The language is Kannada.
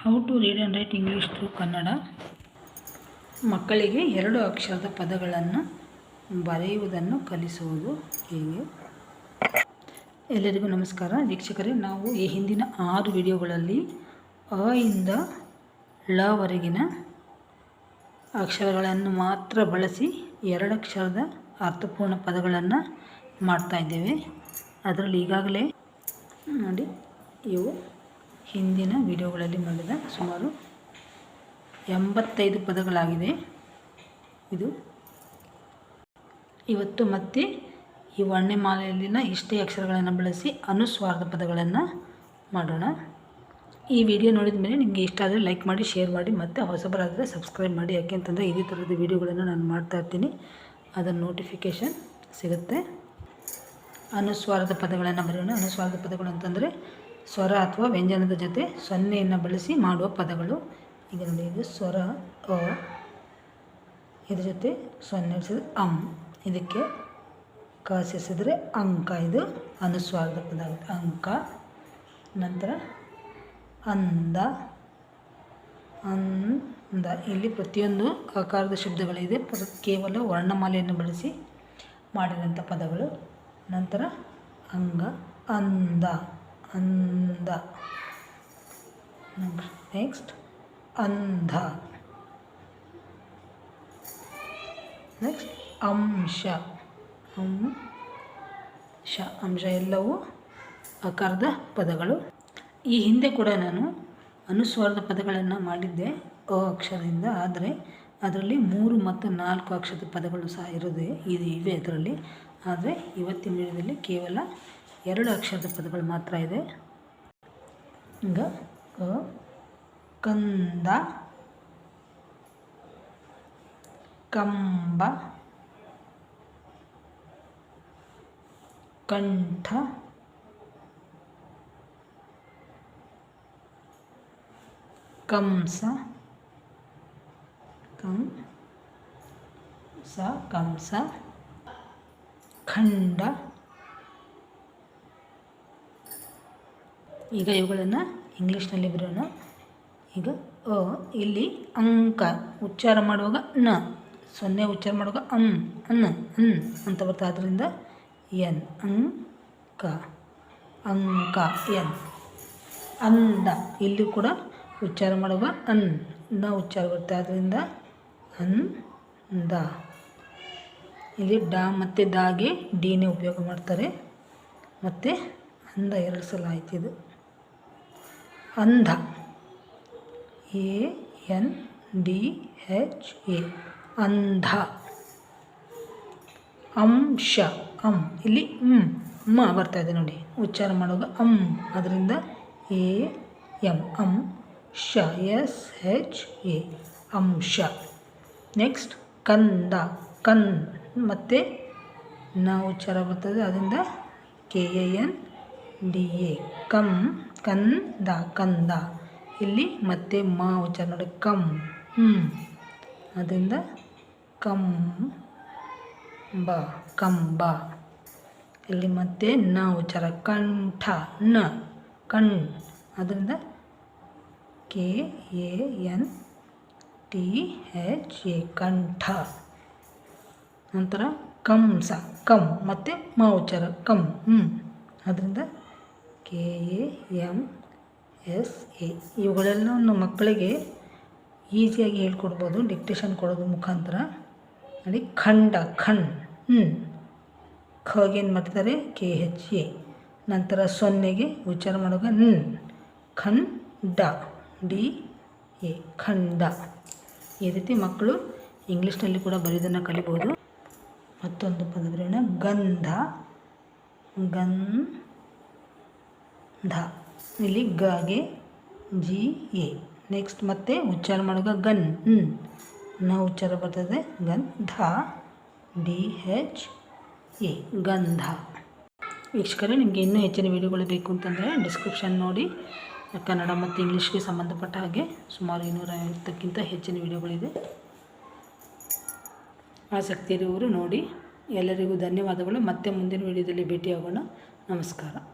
How to read and write English through Kannada ಮಕ್ಕಳಿಗೆ ಎರಡು ಅಕ್ಷರದ ಪದಗಳನ್ನು ಬರೆಯುವುದನ್ನು ಕಲಿಸುವುದು ಹೇಗೆ? ಎಲ್ಲರಿಗೂ ನಮಸ್ಕಾರ. ವೀಕ್ಷಕರೇ, ನಾವು ಈ ಹಿಂದಿನ ಆರು ವಿಡಿಯೋಗಳಲ್ಲಿ ಅ ಇಂದ ಲವರೆಗಿನ ಅಕ್ಷರಗಳನ್ನು ಮಾತ್ರ ಬಳಸಿ ಎರಡು ಅಕ್ಷರದ ಅರ್ಥಪೂರ್ಣ ಪದಗಳನ್ನು ಮಾಡ್ತಾ ಇದ್ದೇವೆ. ಅದರಲ್ಲಿ ಈಗಾಗಲೇ ನೋಡಿ, ಇವು ಹಿಂದಿನ ವಿಡಿಯೋಗಳಲ್ಲಿ ಮಾಡಿದ ಸುಮಾರು ಎಂಬತ್ತೈದು ಪದಗಳಾಗಿದೆ ಇದು ಇವತ್ತು ಮತ್ತೆ ಈ ವರ್ಣಮಾಲೆಯಲ್ಲಿನ ಇಷ್ಟೇ ಅಕ್ಷರಗಳನ್ನು ಬಳಸಿ ಅನುಸ್ವಾರದ ಪದಗಳನ್ನು ಮಾಡೋಣ. ಈ ವಿಡಿಯೋ ನೋಡಿದ ಮೇಲೆ ನಿಮಗೆ ಇಷ್ಟ ಆದರೆ ಲೈಕ್ ಮಾಡಿ, ಶೇರ್ ಮಾಡಿ, ಮತ್ತು ಹೊಸಬರಾದರೆ ಸಬ್ಸ್ಕ್ರೈಬ್ ಮಾಡಿ. ಯಾಕೆಂತಂದರೆ ಇದೇ ಥರದ ವಿಡಿಯೋಗಳನ್ನು ನಾನು ಮಾಡ್ತಾ ಇರ್ತೀನಿ. ಅದರ ನೋಟಿಫಿಕೇಷನ್ ಸಿಗುತ್ತೆ. ಅನುಸ್ವಾರದ ಪದಗಳನ್ನು ಬರೆಯೋಣ. ಅನುಸ್ವಾರದ ಪದಗಳು ಅಂತಂದರೆ ಸ್ವರ ಅಥವಾ ವ್ಯಂಜನದ ಜೊತೆ ಸೊನ್ನೆಯನ್ನು ಬಳಸಿ ಮಾಡುವ ಪದಗಳು. ಈಗ ನೋಡಿ, ಇದು ಸ್ವರ, ಅ, ಇದ್ರ ಜೊತೆ ಸೊನ್ನೆ ಸೇರಿಸಿದ್ರೆ ಅಂ. ಇದಕ್ಕೆ ಕ ಸೇರಿಸಿದ್ರೆ ಅಂಕ. ಇದು ಅನುಸ್ವಾರದ ಪದ ಅಂಕ. ನಂತರ ಅಂದ. ಅಂದ. ಇಲ್ಲಿ ಪ್ರತಿಯೊಂದು ಆಕಾರದ ಶಬ್ದಗಳಿದೆ. ಕೇವಲ ವರ್ಣಮಾಲೆಯನ್ನು ಬಳಸಿ ಮಾಡಿದಂಥ ಪದಗಳು. ನಂತರ ಅಂಗ, ಅಂದ. ಅಂದ ನೆಕ್ಸ್ಟ್ ಅಂಧ. ನೆಕ್ಸ್ಟ್ ಅಂಶ. ಅಂಶ. ಅಂಶ ಎಲ್ಲವೂ ಆಕಾರದ ಪದಗಳು. ಈ ಹಿಂದೆ ಕೂಡ ನಾನು ಅನುಸ್ವಾರದ ಪದಗಳನ್ನು ಮಾಡಿದ್ದೆ ಅ ಅಕ್ಷರದಿಂದ, ಆದರೆ ಅದರಲ್ಲಿ ಮೂರು ಮತ್ತು ನಾಲ್ಕು ಅಕ್ಷರದ ಪದಗಳು ಸಹ ಇರೋದೇ ಇದು ಇವೆ ಅದರಲ್ಲಿ. ಆದರೆ ಇವತ್ತಿನ ವಿಡಿಯೋದಲ್ಲಿ ಕೇವಲ ಎರಡು ಅಕ್ಷರದ ಪದಗಳು ಮಾತ್ರ ಇದೆ. ಈಗ ಕಂದ ಕಂಬ ಕಂಠ ಕಂಸ ಕಂ ಸ ಕಂಸ ಖಂಡ ಈಗ ಇವುಗಳನ್ನು ಇಂಗ್ಲೀಷ್ನಲ್ಲಿ ಬರೋಣ ಈಗ, ಅ, ಇಲ್ಲಿ, ಅಂಕ, ಉಚ್ಚಾರ ಮಾಡುವಾಗ ನ, ಸೊನ್ನೆ ಉಚ್ಚಾರ ಮಾಡುವಾಗ ಅಂ, ಅನ್ ಅನ್ ಅಂತ ಬರ್ತಾ ಆದ್ದರಿಂದ ಎನ್, ಅಂಕ ಅಂಕ, ಎನ್. ಅಂದ ಇಲ್ಲಿ ಕೂಡ ಉಚ್ಚಾರ ಮಾಡುವಾಗ ಅನ್, ನ ಉಚ್ಚಾರ ಬರುತ್ತೆ ಆದ್ದರಿಂದ ದ. ಇಲ್ಲಿ ಡ ಮತ್ತು ದಾಗೆ ಡಿನೇ ಉಪಯೋಗ ಮಾಡ್ತಾರೆ. ಮತ್ತು ಅಂದ ಎರಡು ಸಲ ಆಯ್ತು ಇದು ಅಂಧ. A, N, D, H, A. ಅಂಧ. ಅಂಶ, ಅಂ. ಇಲ್ಲಿ ಹ್ಮ್ ಬರ್ತಾ ಇದೆ ನೋಡಿ. ಉಚ್ಚಾರ ಮಾಡುವಾಗ ಅಂ. ಅದರಿಂದ ಎ, ಎಂ, ಅಂ, ಶ, ಎಸ್, ಹೆಚ್, ಎ. ಅಂಶ. ನೆಕ್ಸ್ಟ್ ಕಂದ, ಕನ್. ಮತ್ತು ನ ಉಚ್ಚಾರ ಬರ್ತದೆ. ಅದರಿಂದ K, A, N D A. ಕಂ ಕಂದ ಕಂದ ಇಲ್ಲಿ ಮತ್ತೆ ಮಾ ಉಚ್ಚಾರ ನೋಡಿ. ಕಂ. ಹ್ಞೂ ಅದರಿಂದ ಕಂ, ಬ ಕಂಬ ಇಲ್ಲಿ ಮತ್ತೆ ನ ಉಚ್ಚಾರ. ಕಂಠ ನ ಕಣ್. ಅದರಿಂದ K, A, N, T, H, A ಕಂಠ ನಂತರ ಕಂಸ ಕಂ. ಮತ್ತು ಮಾ ಉಚ್ಚಾರ. ಕಂ. ಹ್ಞೂ ಅದರಿಂದ K A M S A ಇವುಗಳೆಲ್ಲವನ್ನು ಮಕ್ಕಳಿಗೆ ಈಸಿಯಾಗಿ ಹೇಳ್ಕೊಡ್ಬೋದು ಡಿಕ್ಟೇಷನ್ ಕೊಡೋದು ಮುಖಾಂತರ. ನೋಡಿ, ಖಂಡ, ಖಣ್ ಹ್ಞೂ ಖಗೇನು ಮಾಡ್ತಾರೆ ಕೆ ಹೆಚ್ ಎ ನಂತರ ಸೊನ್ನೆಗೆ ಉಚ್ಚಾರ ಮಾಡುವಾಗ ನ್. ಖಂಡ, ಡಿ, ಎ, ಖಂಡ. ಈ ರೀತಿ ಮಕ್ಕಳು ಇಂಗ್ಲೀಷ್ನಲ್ಲಿ ಕೂಡ ಬರೆಯೋದನ್ನು ಕಲಿಬೋದು. ಮತ್ತೊಂದು ಪದ ಗಂಧ. ಗಂಧ. ಗಂಧ ಇಲ್ಲಿ ಗಾಗೆ ಜಿ ಎ. ನೆಕ್ಸ್ಟ್ ಮತ್ತೆ ಉಚ್ಚಾರ ಮಾಡುವಾಗ ಗನ್. ಹ್ಞೂ ನ ಉಚ್ಚಾರ ಬರ್ತದೆ. ಗಂಧ ಡಿ ಹೆಚ್ ಎ. ಗಂಧ ವೀಕ್ಷಕರೇ, ನಿಮಗೆ ಇನ್ನೂ ಹೆಚ್ಚಿನ ವಿಡಿಯೋಗಳು ಬೇಕು ಅಂತಂದರೆ ಡಿಸ್ಕ್ರಿಪ್ಷನ್ ನೋಡಿ. ಕನ್ನಡ ಮತ್ತು ಇಂಗ್ಲೀಷ್ಗೆ ಸಂಬಂಧಪಟ್ಟ ಹಾಗೆ ಸುಮಾರು ಇನ್ನೂರ ಐವತ್ತಕ್ಕಿಂತ ಹೆಚ್ಚಿನ ವಿಡಿಯೋಗಳಿದೆ. ಆಸಕ್ತಿ ಇರುವವರು ನೋಡಿ. ಎಲ್ಲರಿಗೂ ಧನ್ಯವಾದಗಳು. ಮತ್ತೆ ಮುಂದಿನ ವಿಡಿಯೋದಲ್ಲಿ ಭೇಟಿಯಾಗೋಣ. ನಮಸ್ಕಾರ.